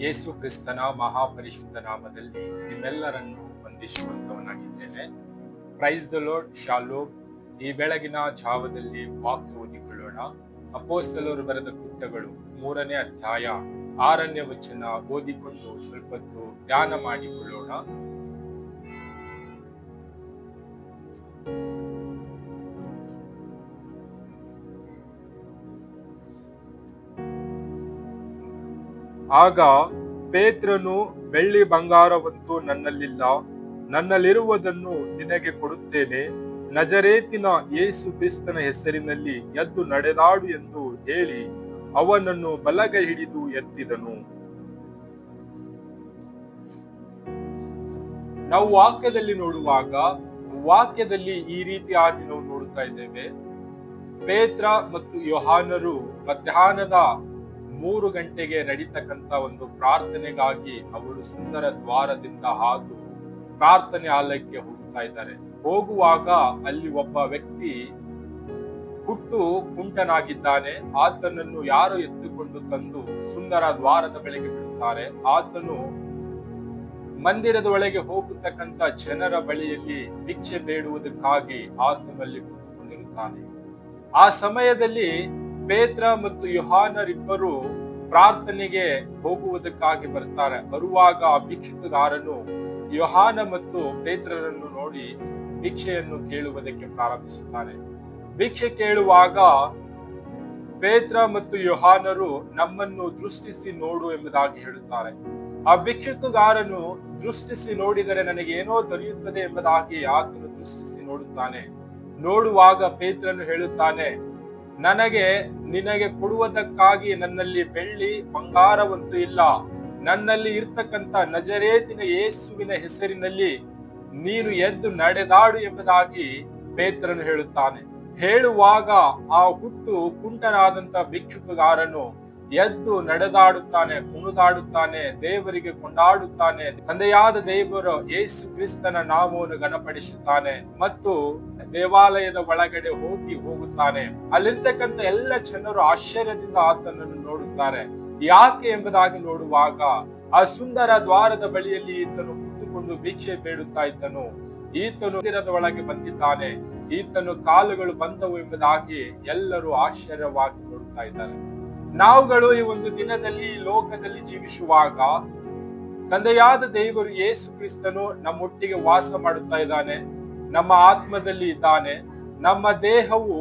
ಯೇಸು ಕ್ರಿಸ್ತನ ಮಹಾಪರಿಶುದ್ಧ ನಾಮದಲ್ಲಿ ನಿಮ್ಮೆಲ್ಲರನ್ನು ವಂದಿಸುವಂತವನಾಗಿದ್ದೇನೆ. ಪ್ರೈಸ್ ದ ಲೋಡ್ ಶಾಲೋ ಈ ಬೆಳಗಿನ ಜಾವದಲ್ಲಿ ವಾಕ್ಯ ಓದಿಕೊಳ್ಳೋಣ. ಅಪೋಸ್ತಲರು ಬರೆದ ಕೃತ್ಯಗಳು ಮೂರನೇ ಅಧ್ಯಾಯ ಆರನೇ ವಚನ ಓದಿಕೊಂಡು ಸ್ವಲ್ಪ ಧ್ಯಾನ ಮಾಡಿಕೊಳ್ಳೋಣ. ಆಗ ಪೇತ್ರನು, ಬೆಳ್ಳಿ ಬಂಗಾರವಂತೂ ನನ್ನಲ್ಲಿಲ್ಲ. ನನ್ನಲ್ಲಿರುವುದನ್ನು ನಿನಗೆ ಕೊಡುತ್ತೇನೆ. ನಜರೇತಿನ ಯೇಸು ಕ್ರಿಸ್ತನ ಹೆಸರಿನಲ್ಲಿ ಎದ್ದು ನಡೆದಾಡು ಎಂದು ಹೇಳಿ ಅವನನ್ನು ಬಲಗೈ ಹಿಡಿದು ಎತ್ತಿದನು. ನಾವು ವಾಕ್ಯದಲ್ಲಿ ನೋಡುವಾಗ, ವಾಕ್ಯದಲ್ಲಿ ಈ ರೀತಿಯಾಗಿ ನಾವು ನೋಡುತ್ತಾ ಇದ್ದೇವೆ. ಪೇತ್ರ ಮತ್ತು ಯೋಹಾನರು ಮಧ್ಯಾಹ್ನದ ಮೂರು ಗಂಟೆಗೆ ನಡೀತಕ್ಕಂತ ಒಂದು ಪ್ರಾರ್ಥನೆಗಾಗಿ ಅವರು ಸುಂದರ ದ್ವಾರದಿಂದ ಹಾದು ಪ್ರಾರ್ಥನೆ ಆಲಯಕ್ಕೆ ಹೋಗುತ್ತಾ ಇದ್ದಾರೆ. ಹೋಗುವಾಗ ಅಲ್ಲಿ ಒಬ್ಬ ವ್ಯಕ್ತಿ ಹುಟ್ಟು ಕುಂಟನಾಗಿದ್ದಾನೆ. ಆತನನ್ನು ಯಾರು ಎತ್ತುಕೊಂಡು ತಂದು ಸುಂದರ ದ್ವಾರದ ಬಳಿಗೆ ಬಿಡುತ್ತಾರೆ. ಆತನು ಮಂದಿರದ ಒಳಗೆ ಹೋಗತಕ್ಕಂತ ಜನರ ಬಳಿಯಲ್ಲಿ ಭಿಕ್ಷೆ ಬೇಡುವುದಕ್ಕಾಗಿ ಆತನಲ್ಲಿ ಕುಳಿತುಕೊಂಡಿರುತ್ತಾನೆ. ಆ ಸಮಯದಲ್ಲಿ ಪೇತ್ರ ಮತ್ತು ಯುಹಾನರಿಬ್ಬರು ಪ್ರಾರ್ಥನೆಗೆ ಹೋಗುವುದಕ್ಕಾಗಿ ಬರ್ತಾರೆ. ಬರುವಾಗ ಆ ಭಿಕ್ಷುಕಗಾರನು ಯೋಹಾನ ಮತ್ತು ಪೇತ್ರರನ್ನು ನೋಡಿ ಭಿಕ್ಷೆಯನ್ನು ಕೇಳುವುದಕ್ಕೆ ಪ್ರಾರಂಭಿಸುತ್ತಾನೆ. ಭಿಕ್ಷೆ ಕೇಳುವಾಗ ಪೇತ್ರ ಮತ್ತು ಯೋಹಾನರು ನಮ್ಮನ್ನು ದೃಷ್ಟಿಸಿ ನೋಡು ಎಂಬುದಾಗಿ ಹೇಳುತ್ತಾರೆ. ಆ ಭಿಕ್ಷುಕಗಾರನು ದೃಷ್ಟಿಸಿ ನೋಡಿದರೆ ನನಗೆ ಏನೋ ದೊರೆಯುತ್ತದೆ ಎಂಬುದಾಗಿ ಆತನು ದೃಷ್ಟಿಸಿ ನೋಡುತ್ತಾನೆ. ನೋಡುವಾಗ ಪೇತ್ರನು ಹೇಳುತ್ತಾನೆ ನನಗೆ ನಿನಗೆ ಕೊಡುವುದಕ್ಕಾಗಿ ನನ್ನಲ್ಲಿ ಬೆಳ್ಳಿ ಬಂಗಾರವಂತೂ ಇಲ್ಲ. ನನ್ನಲ್ಲಿ ಇರ್ತಕ್ಕಂಥ ನಜರೇತಿನ ಯೇಸುವಿನ ಹೆಸರಿನಲ್ಲಿ ನೀನು ಎದ್ದು ನಡೆದಾಡು ಎಂಬುದಾಗಿ ಪೇತ್ರನು ಹೇಳುತ್ತಾನೆ. ಹೇಳುವಾಗ ಆ ಹುಟ್ಟು ಕುಂಟನಾದಂತ ಭಿಕ್ಷುಕಗಾರನು ಎದ್ದು ನಡೆದಾಡುತ್ತಾನೆ, ಕುಣಿದಾಡುತ್ತಾನೆ, ದೇವರಿಗೆ ಕೊಂಡಾಡುತ್ತಾನೆ. ತಂದೆಯಾದ ದೇವರು ಯೇಸು ಕ್ರಿಸ್ತನ ನಾಮವನ್ನು ಗಣಪಡಿಸುತ್ತಾನೆ ಮತ್ತು ದೇವಾಲಯದ ಒಳಗಡೆ ಹೋಗಿ ಹೋಗುತ್ತಾನೆ. ಅಲ್ಲಿರ್ತಕ್ಕಂಥ ಎಲ್ಲ ಜನರು ಆಶ್ಚರ್ಯದಿಂದ ಆತನನ್ನು ನೋಡುತ್ತಾರೆ. ಯಾಕೆ ಎಂಬುದಾಗಿ ನೋಡುವಾಗ ಆ ಸುಂದರ ದ್ವಾರದ ಬಳಿಯಲ್ಲಿ ಈತನು ಕುಳಿತುಕೊಂಡು ಭಿಕ್ಷೆ ಬೇಡುತ್ತಾ ಇದ್ದನು. ಈತನು ಮಂದಿರದ ಒಳಗೆ ಬಂದಿದ್ದಾನೆ. ಈತನು ಕಾಲುಗಳು ಬಂದವು ಎಂಬುದಾಗಿ ಎಲ್ಲರೂ ಆಶ್ಚರ್ಯವಾಗಿ ನೋಡುತ್ತಾ ಇದ್ದಾರೆ. ನಾವುಗಳು ಈ ಒಂದು ದಿನದಲ್ಲಿ ಲೋಕದಲ್ಲಿ ಜೀವಿಸುವಾಗ ತಂದೆಯಾದ ದೇವರು ಯೇಸು ಕ್ರಿಸ್ತನು ನಮ್ಮೊಟ್ಟಿಗೆ ವಾಸ ಮಾಡುತ್ತಾ ಇದ್ದಾನೆ, ನಮ್ಮ ಆತ್ಮದಲ್ಲಿ ಇದ್ದಾನೆ, ನಮ್ಮ ದೇಹವು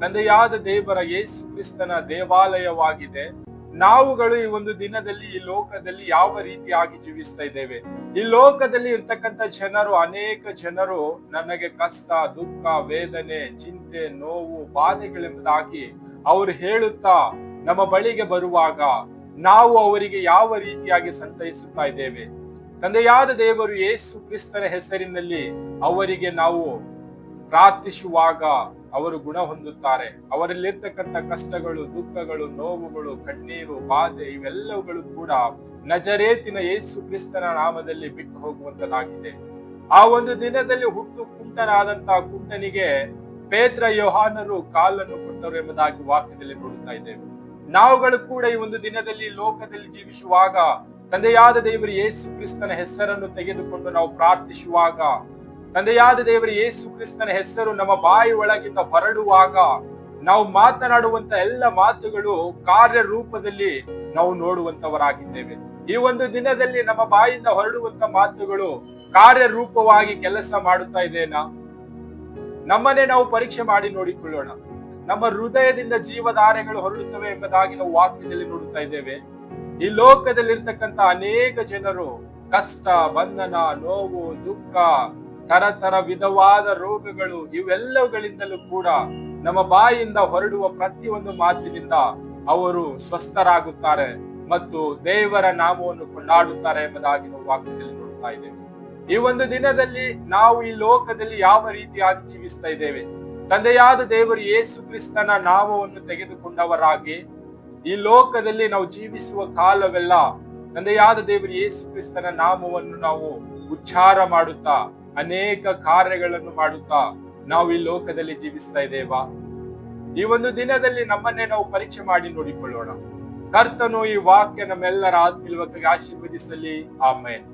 ತಂದೆಯಾದ ದೇವರ ಯೇಸು ಕ್ರಿಸ್ತನ ದೇವಾಲಯವಾಗಿದೆ. ನಾವುಗಳು ಈ ಒಂದು ದಿನದಲ್ಲಿ ಈ ಲೋಕದಲ್ಲಿ ಯಾವ ರೀತಿಯಾಗಿ ಜೀವಿಸ್ತಾ ಇದ್ದೇವೆ? ಈ ಲೋಕದಲ್ಲಿ ಇರ್ತಕ್ಕಂಥ ಜನರು, ಅನೇಕ ಜನರು ನನಗೆ ಕಷ್ಟ, ದುಃಖ, ವೇದನೆ, ಚಿಂತೆ, ನೋವು ಬಾಧೆಗಳೆಂಬುದಾಗಿ ಅವರು ಹೇಳುತ್ತಾ ನಮ್ಮ ಬಳಿಗೆ ಬರುವಾಗ ನಾವು ಅವರಿಗೆ ಯಾವ ರೀತಿಯಾಗಿ ಸಂತೈಸುತ್ತಾ ಇದ್ದೇವೆ? ತಂದೆಯಾದ ದೇವರು ಯೇಸು ಕ್ರಿಸ್ತನ ಹೆಸರಿನಲ್ಲಿ ಅವರಿಗೆ ನಾವು ಪ್ರಾರ್ಥಿಸುವಾಗ ಅವರು ಗುಣ ಹೊಂದುತ್ತಾರೆ. ಅವರಲ್ಲಿರ್ತಕ್ಕಂಥ ಕಷ್ಟಗಳು, ದುಃಖಗಳು, ನೋವುಗಳು, ಕಣ್ಣೀರು, ಬಾಧೆ ಇವೆಲ್ಲವುಗಳು ಕೂಡ ನಜರೇತಿನ ಯೇಸು ಕ್ರಿಸ್ತನ ನಾಮದಲ್ಲಿ ಬಿಟ್ಟು ಹೋಗುವಂತಾಗಿದೆ ಆ ಒಂದು ದಿನದಲ್ಲಿ ಹುಟ್ಟು ಕುಂಟನಾದಂತಹ ಕುಂಟನಿಗೆ ಪೇತ್ರ, ಯೋಹಾನರು ಕಾಲನ್ನು ಕೊಟ್ಟರು ಎಂಬುದಾಗಿ ವಾಕ್ಯದಲ್ಲಿ ನೋಡುತ್ತಾ ಇದ್ದೇವೆ. ನಾವುಗಳು ಕೂಡ ಈ ಒಂದು ದಿನದಲ್ಲಿ ಲೋಕದಲ್ಲಿ ಜೀವಿಸುವಾಗ ತಂದೆಯಾದ ದೇವರು ಯೇಸು ಕ್ರಿಸ್ತನ ಹೆಸರನ್ನು ತೆಗೆದುಕೊಂಡು ನಾವು ಪ್ರಾರ್ಥಿಸುವಾಗ ತಂದೆಯಾದ ದೇವರು ಯೇಸು ಕ್ರಿಸ್ತನ ಹೆಸರು ನಮ್ಮ ಬಾಯಿ ಒಳಗಿಂದ ಹೊರಡುವಾಗ ನಾವು ಮಾತನಾಡುವಂತ ಎಲ್ಲ ಮಾತುಗಳು ಕಾರ್ಯರೂಪದಲ್ಲಿ ನಾವು ನೋಡುವಂತವರಾಗಿದ್ದೇವೆ. ಈ ಒಂದು ದಿನದಲ್ಲಿ ನಮ್ಮ ಬಾಯಿಂದ ಹೊರಡುವಂತ ಮಾತುಗಳು ಕಾರ್ಯರೂಪವಾಗಿ ಕೆಲಸ ಮಾಡುತ್ತಾ ಇದೆನಾ ನಮ್ಮನ್ನೇ ನಾವು ಪರೀಕ್ಷೆ ಮಾಡಿ ನೋಡಿಕೊಳ್ಳೋಣ. ನಮ್ಮ ಹೃದಯದಿಂದ ಜೀವಧಾರೆಗಳು ಹೊರಡುತ್ತವೆ ಎಂಬುದಾಗಿ ನಾವು ವಾಕ್ಯದಲ್ಲಿ ನೋಡುತ್ತಾ ಇದ್ದೇವೆ. ಈ ಲೋಕದಲ್ಲಿರ್ತಕ್ಕಂಥ ಅನೇಕ ಜನರು ಕಷ್ಟ, ಬಂಧನ, ನೋವು, ದುಃಖ, ತರತರ ತರ ವಿಧವಾದ ರೋಗಗಳು ಇವೆಲ್ಲವುಗಳಿಂದಲೂ ಕೂಡ ನಮ್ಮ ಬಾಯಿಯಿಂದ ಹೊರಡುವ ಪ್ರತಿಯೊಂದು ಮಾತಿನಿಂದ ಅವರು ಸ್ವಸ್ಥರಾಗುತ್ತಾರೆ ಮತ್ತು ದೇವರ ನಾಮವನ್ನು ಕೊಂಡಾಡುತ್ತಾರೆ ಎಂಬುದಾಗಿ ನಾವು ವಾಕ್ಯದಲ್ಲಿ ನೋಡ್ತಾ ಇದ್ದೇವೆ. ಈ ಒಂದು ದಿನದಲ್ಲಿ ನಾವು ಈ ಲೋಕದಲ್ಲಿ ಯಾವ ರೀತಿಯಾಗಿ ಜೀವಿಸ್ತಾ ಇದ್ದೇವೆ? ತಂದೆಯಾದ ದೇವರು ಯೇಸು ಕ್ರಿಸ್ತನ ನಾಮವನ್ನು ತೆಗೆದುಕೊಂಡವರಾಗಿ ಈ ಲೋಕದಲ್ಲಿ ನಾವು ಜೀವಿಸುವ ಕಾಲವೆಲ್ಲ ತಂದೆಯಾದ ದೇವರು ಯೇಸು ಕ್ರಿಸ್ತನ ನಾಮವನ್ನು ನಾವು ಉಚ್ಚಾರ ಮಾಡುತ್ತಾ, ಅನೇಕ ಕಾರ್ಯಗಳನ್ನು ಮಾಡುತ್ತಾ ನಾವು ಈ ಲೋಕದಲ್ಲಿ ಜೀವಿಸ್ತಾ ಇದ್ದೇವಾ? ಈ ಒಂದು ದಿನದಲ್ಲಿ ನಮ್ಮನ್ನೇ ನಾವು ಪರೀಕ್ಷೆ ಮಾಡಿ ನೋಡಿಕೊಳ್ಳೋಣ. ಕರ್ತನು ಈ ವಾಕ್ಯ ನಮ್ಮೆಲ್ಲರ ಆತ್ಮಿಲ್ವಕ್ಕಾಗಿ ಆಶೀರ್ವದಿಸಲಿ. ಆಮೇನ್.